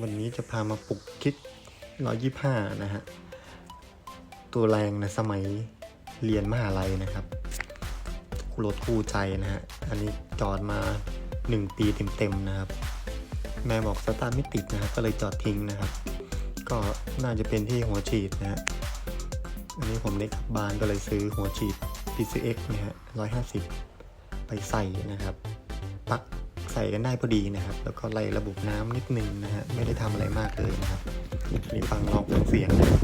วันนี้จะพามาปลุกคิด 125 นะฮะ ตัวแรงในสมัยเรียนมหาลัยนะครับรถคู่ใจนะฮะ อันนี้จอดมา 1 ปีเต็มๆนะครับ แม่บอกสตาร์ทไม่ติดนะครับ ก็เลยจอดทิ้งนะครับ ก็น่าจะเป็นที่หัวฉีดนะฮะ อันนี้ผมได้กลับบ้านก็เลยซื้อหัวฉีด PCX นะฮะ150 ไปใส่นะครับปัก ใส่กันได้พอดีนะครับ แล้วก็ไล่ระบบน้ำนิดนึงนะฮะไม่ได้ทำอะไรมากเลยนะครับมีฟังลองฟังเสียงนะครับ